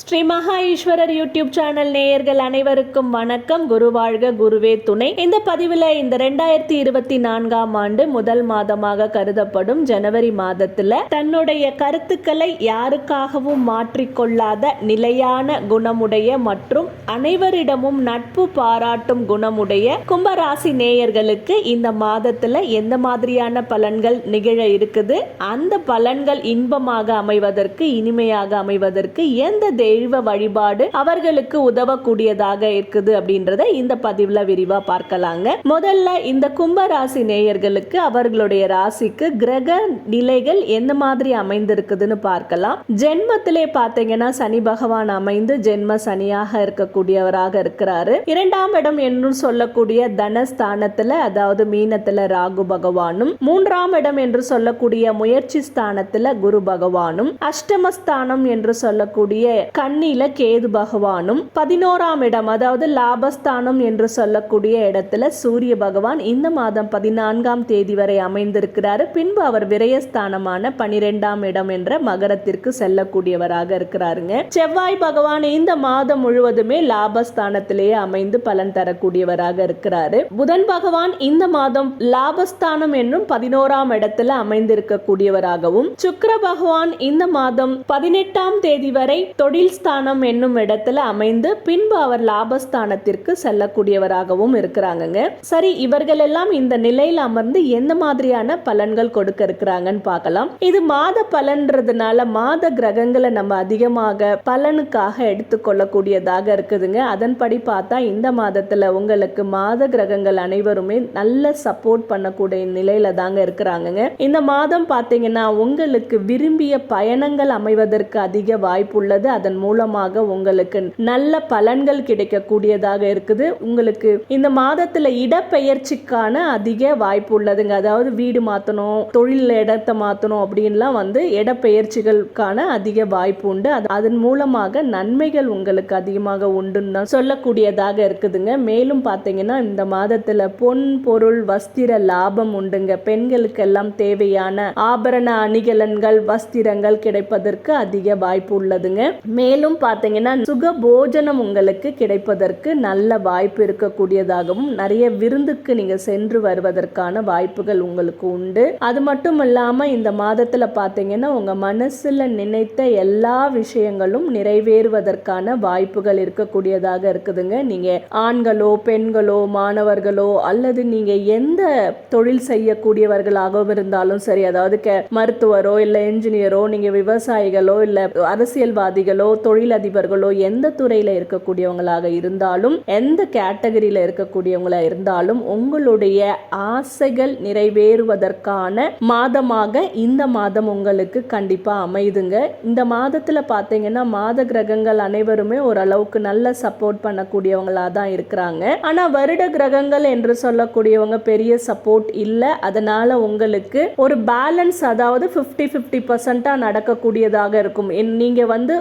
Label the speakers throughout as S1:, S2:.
S1: ஸ்ரீ மகா Eswarar YouTube channel நேயர்கள் அனைவருக்கும் வணக்கம். குரு வாழ்க குருவே துணை. இந்த பதிவில் இந்த ரெண்டாயிரத்தி இருபத்தி நான்காம் ஆண்டு முதல் மாதமாக கருதப்படும் ஜனவரி மாதத்தில் தன்னுடைய கருத்துக்களை யாருக்காகவும் மாற்றிக்கொள்ளாத நிலையான குணமுடைய மற்றும் அனைவரிடமும் நட்பு பாராட்டும் குணமுடைய கும்பராசி நேயர்களுக்கு இந்த மாதத்தில் எந்த மாதிரியான பலன்கள் நிகழ இருக்குது? அந்த பலன்கள் இன்பமாக அமைவதற்கு இனிமையாக அமைவதற்கு எந்த தெய்வ வழிபாடு அவர்களுக்கு உதவக்கூடியதாக இருக்குது அப்படின்றத இந்த பதிவுல விரிவா பார்க்கலாங்க. முதல்ல இந்த கும்ப ராசி நேயர்களுக்கு அவர்களுடைய ராசிக்கு கிரக நிலைகள் எந்த மாதிரி அமைந்திருக்குதுன்னு பார்க்கலாம். ஜென்மத்திலே பார்த்தீங்கன்னா சனி பகவான் அமைந்து ஜென்ம சனியாக இருக்கக்கூடியவராக இருக்கிறாரு. இரண்டாம் இடம் என்று சொல்லக்கூடிய தனஸ்தானத்துல அதாவது மீனத்துல ராகு பகவானும் மூன்றாம் இடம் என்று சொல்லக்கூடிய முயற்சி ஸ்தானத்துல குரு பகவானும் அஷ்டமஸ்தானம் என்று சொல்லக்கூடிய கண்ணில கேது பகவானும் பதினோராம் இடம் அதாவது லாபஸ்தானம் என்று சொல்லக்கூடிய இடத்துல சூரிய பகவான் இந்த மாதம் பதினான்காம் தேதி வரை அமைந்திருக்கிறாரு. பின்பு அவர் விரயஸ்தானமான பனிரெண்டாம் இடம் என்ற மகரத்திற்கு செல்லக்கூடியவராக இருக்கிறாருங்க. செவ்வாய் பகவான் இந்த மாதம் முழுவதுமே லாபஸ்தானத்திலேயே அமைந்து பலன் தரக்கூடியவராக இருக்கிறாரு. புதன் பகவான் இந்த மாதம் லாபஸ்தானம் என்னும் பதினோராம் இடத்துல அமைந்திருக்கக்கூடியவராகவும் சுக்கர பகவான் இந்த மாதம் பதினெட்டாம் தேதி வரை தொழில் ஸ்தானம் என்னும் இடத்துல அமைந்து பின்பு அவர் லாபஸ்தானத்திற்கு செல்லக்கூடியவராகவும் இருக்கிறாங்கங்க. சரி இவர்கள் எல்லாம் இந்த நிலையில் அமர்ந்து எந்த மாதிரியான பலன்கள் கொடுக்க இருக்கிறாங்கன்னு பார்க்கலாம். இது மாத பலன்றதுனால மாத கிரகங்களை நம்ம அதிகமாக பலனுக்காக எடுத்துக்கொள்ளக்கூடியதாக இருக்குதுங்க. அதன்படி பார்த்தா இந்த மாதத்துல உங்களுக்கு மாத கிரகங்கள் அனைவருமே நல்ல சப்போர்ட் பண்ணக்கூடிய நிலையில தாங்க இருக்கிறாங்கங்க. இந்த மாதம் பார்த்தீங்கன்னா உங்களுக்கு விரும்பிய பயணங்கள் அமைவதற்கு அதிக வாய்ப்பு உள்ளது அதன் மூலமாக உங்களுக்கு நல்ல பலன்கள் கிடைக்கக்கூடியதாக இருக்குது. உங்களுக்கு இந்த மாதத்துல இடப்பெயர்ச்சிக்கான அதிக வாய்ப்பு உள்ளதுங்க. அதாவது வீடு மாத்தணும் தொழில் இடத்தை மாத்தணும் அப்படின்லாம் வந்து இடப்பெயர்ச்சிகளுக்கான அதிக வாய்ப்பு உண்டு. அது- அதன் மூலமாக நன்மைகள் உங்களுக்கு அதிகமாக உண்டுன்னு தான் சொல்லக்கூடியதாக இருக்குதுங்க. மேலும் பார்த்தீங்கன்னா இந்த மாதத்துல பொன் பொருள் வஸ்திர லாபம் உண்டுங்க. பெண்களுக்கெல்லாம் தேவையான ஆபரண அணிகலன்கள் வஸ்திரங்கள் கிடைப்பதற்கு அதிக வாய்ப்பு உள்ளதுங்க. மே மேலும் பார்த்தீங்கன்னா சுக போஜனம் உங்களுக்கு கிடைப்பதற்கு நல்ல வாய்ப்பு இருக்கக்கூடியதாகவும் நிறைய விருந்துக்கு நீங்க சென்று வருவதற்கான வாய்ப்புகள் உங்களுக்கு உண்டு. அது மட்டும் இல்லாம இந்த மாதத்துல பார்த்தீங்கன்னா உங்க மனசுல நினைத்த எல்லா விஷயங்களும் நிறைவேறுவதற்கான வாய்ப்புகள் இருக்கக்கூடியதாக இருக்குதுங்க. நீங்க ஆண்களோ பெண்களோ மாணவர்களோ அல்லது நீங்க எந்த தொழில் செய்யக்கூடியவர்களாகவும் இருந்தாலும் சரி அதாவது மருத்துவரோ இல்ல என்ஜினியரோ நீங்க விவசாயிகளோ இல்ல அரசியல்வாதிகளோ தொழிலதிபர்களோ எந்த துறையில இருக்கக்கூடியவங்களாக இருந்தாலும் எந்த கேட்டகரியில இருக்கக்கூடியவங்களா இருந்தாலும் உங்களுடைய ஆசைகள் நிறைவேறுவதற்கான மாதமாக இந்த மாதம் உங்களுக்கு கண்டிப்பா அமைதுங்க. இந்த மாதத்துல பாத்தீங்கன்னா மாத கிரகங்கள் அனைவருமே ஓரளவுக்கு நல்ல சப்போர்ட் பண்ணக்கூடியவங்களா தான் இருக்கிறாங்க. ஆனா வருட கிரகங்கள் என்று சொல்லக்கூடியவங்க பெரிய சப்போர்ட் இல்லை. அதனால உங்களுக்கு ஒரு பேலன்ஸ் அதாவது 50 ஃபிஃப்டி பர்சன்டா நடக்கக்கூடியதாக இருக்கும். என்- நீங்க வந்து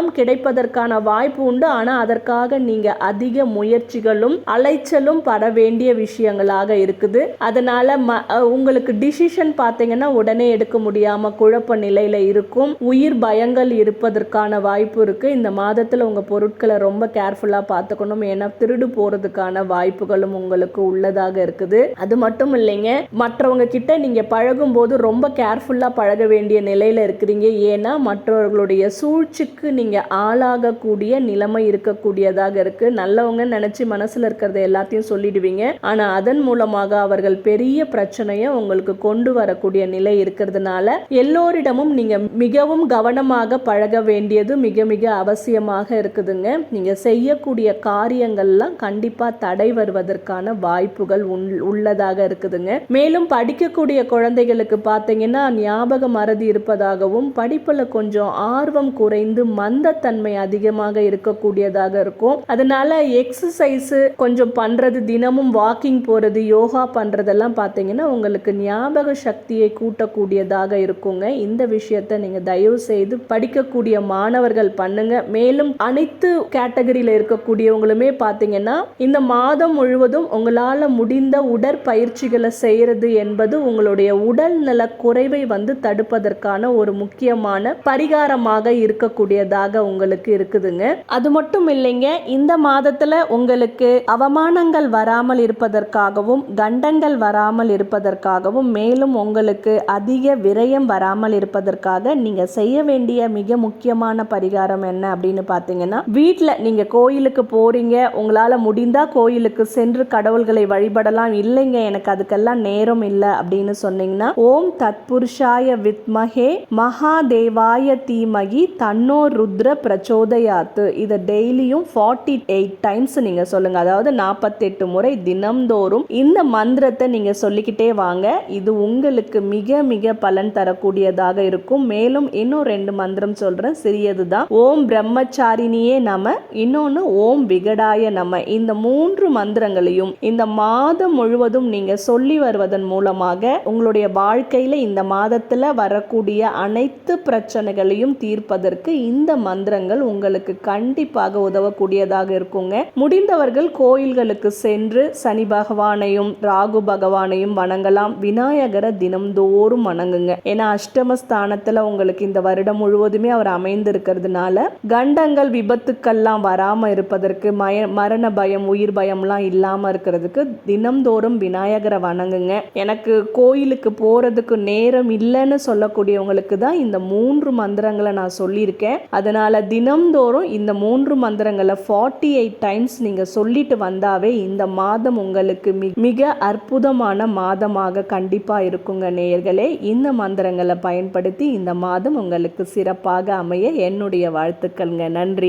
S1: எல்லாம் கிடைப்பதற்கான வாய்ப்பு உண்டு. ஆனால் அதற்காக நீங்க அதிக முயற்சிகளும் அலைச்சலும் பட வேண்டிய விஷயங்களாக இருக்குது. அதனால ம- உங்களுக்கு டிசிஷன் பார்த்தீங்கன்னா உடனே எடுக்க முடியாம குழப்ப நிலையில இருக்கும். உயிர் பயங்கள் இருப்பதற்கான வாய்ப்பு இருக்கு. இந்த மாதத்தில் உங்க பொருட்களை ரொம்ப கேர்ஃபுல்லா பார்த்துக்கணும். ஏன்னா திருடு போறதுக்கான வாய்ப்புகளும் உங்களுக்கு உள்ளதாக இருக்குது. அது மட்டும் இல்லைங்க மற்றவங்க கிட்ட நீங்க பழகும் போது ரொம்ப கேர்ஃபுல்லா பழக வேண்டிய நிலையில இருக்கிறீங்க. ஏன்னா மற்றவர்களுடைய சூழ்ச்சிக்கு நீங்கள் ஆளாகக்கூடிய நிலைமை இருக்கக்கூடியதாக இருக்கு. நல்லவங்க நினைச்சு மனசில் இருக்கிறத எல்லாத்தையும் சொல்லிடுவீங்க. ஆனால் அதன் மூலமாக அவர்கள் பெரிய பிரச்சனையை உங்களுக்கு கொண்டு வரக்கூடிய நிலை இருக்கிறதுனால எல்லோரிடமும் நீங்கள் மிகவும் கவனமாக பழக வேண்டியது மிக மிக அவசியமாக இருக்குதுங்க. நீங்கள் செய்யக்கூடிய காரியங்கள்லாம் கண்டிப்பாக தடை வருவதற்கான வாய்ப்புகள் உள்ளதாக இருக்குதுங்க. மேலும் படிக்கக்கூடிய குழந்தைகளுக்கு பார்த்தீங்கன்னா ஞாபக மறதி இருப்பதாகவும் படிப்பில் கொஞ்சம் ஆர்வம் குறைந்து மந்தத்தன்மை அதிகமாக இருக்கக்கூடியதாக இருக்கும். அதனால எக்ஸசைஸ் கொஞ்சம் பண்றது தினமும் வாக்கிங் போறது யோகா பண்றதெல்லாம் பார்த்தீங்கன்னா உங்களுக்கு ஞாபக சக்தியை கூட்டக்கூடியதாக இருக்குங்க. இந்த விஷயத்தை நீங்க தயவு செய்து படிக்கக்கூடிய மாணவர்கள் பண்ணுங்க. மேலும் அனைத்து கேட்டகரியில இருக்கக்கூடியவங்களுமே பார்த்தீங்கன்னா இந்த மாதம் முழுவதும் உங்களால முடிந்த உடற்பயிற்சிகளை செய்யறது என்பது உங்களுடைய உடல் நல குறைவை வந்து தடுப்பதற்கான ஒரு முக்கியமான பரிகாரமாக இருக்கக்கூடியதாக கூடியதாக உங்களுக்கு இருக்குதுங்க. அது மட்டும் இல்லைங்க இந்த மாதத்துல உங்களுக்கு அவமானங்கள் வராமல் இருப்பதற்காகவும் கண்டங்கள் வராமல் இருப்பதற்காகவும் மேலும் உங்களுக்கு அதிக விரயம் வராமல் இருப்பதற்காக நீங்க செய்ய வேண்டிய மிக முக்கியமான பரிகாரம் என்ன அப்படின்னு பார்த்தீங்கன்னா வீட்டில் நீங்க கோயிலுக்கு போறீங்க உங்களால முடிந்தா கோயிலுக்கு சென்று கடவுள்களை வழிபடலாம் இல்லைங்க எனக்கு அதுக்கெல்லாம் நேரம் இல்லை அப்படின்னு சொன்னீங்கன்னா ஓம் தத்புருஷாய வித்மஹே மகாதேவாய தீமகி தன்னோ ருத்ர பிரச்சோதயாத்து இதை டெய்லியும் ஃபார்ட்டி எயிட் டைம்ஸ் நீங்கள் சொல்லுங்கள் அதாவது நாற்பத்தெட்டு முறை தினம்தோறும் இந்த மந்திரத்தை நீங்கள் சொல்லிக்கிட்டே வாங்க. இது உங்களுக்கு மிக மிக பலன் தரக்கூடியதாக இருக்கும். மேலும் இன்னும் ரெண்டு மந்திரம் சொல்கிறேன் சிறியது தான் ஓம் பிரம்மச்சாரினியே நம. இன்னொன்று ஓம் விகடாய நம. இந்த மூன்று மந்திரங்களையும் இந்த மாதம் முழுவதும் நீங்கள் சொல்லி வருவதன் மூலமாக உங்களுடைய வாழ்க்கையில் இந்த மாதத்தில் வரக்கூடிய அனைத்து பிரச்சனைகளையும் தீர்ப்பதற்கு இந்த மந்திரங்கள் உங்களுக்கு கண்டிப்பாக உதவக்கூடியதாக இருக்குங்க. முடிந்தவர்கள் கோயில்களுக்கு சென்று சனி பகவானையும் ராகு பகவானையும் வணங்கலாம். விநாயகரை தினம்தோறும் வணங்குங்க. ஏன்னா அஷ்டமஸ்தானத்துல உங்களுக்கு இந்த வருடம் முழுவதுமே அவர் அமைந்திருக்கிறதுனால கண்டங்கள் விபத்துக்கள்லாம் வராம இருப்பதற்கு மய மரண பயம் உயிர் பயம்லாம் இல்லாம இருக்கிறதுக்கு தினம்தோறும் விநாயகரை வணங்குங்க. எனக்கு கோயிலுக்கு போறதுக்கு நேரம் இல்லைன்னு சொல்லக்கூடியவங்களுக்கு தான் இந்த மூன்று மந்திரங்களை நான் சொல்லியிருக்கேன். அதனால் தினம்தோறும் இந்த மூன்று மந்திரங்களை ஃபார்ட்டி எயிட் டைம்ஸ் நீங்கள் சொல்லிட்டு வந்தாவே இந்த மாதம் உங்களுக்கு மி- மிக அற்புதமான மாதமாக கண்டிப்பாக இருக்குங்க நேயர்களே. இந்த மந்திரங்களை பயன்படுத்தி இந்த மாதம் உங்களுக்கு சிறப்பாக அமைய என்னுடைய வாழ்த்துக்கள்ங்க. நன்றி.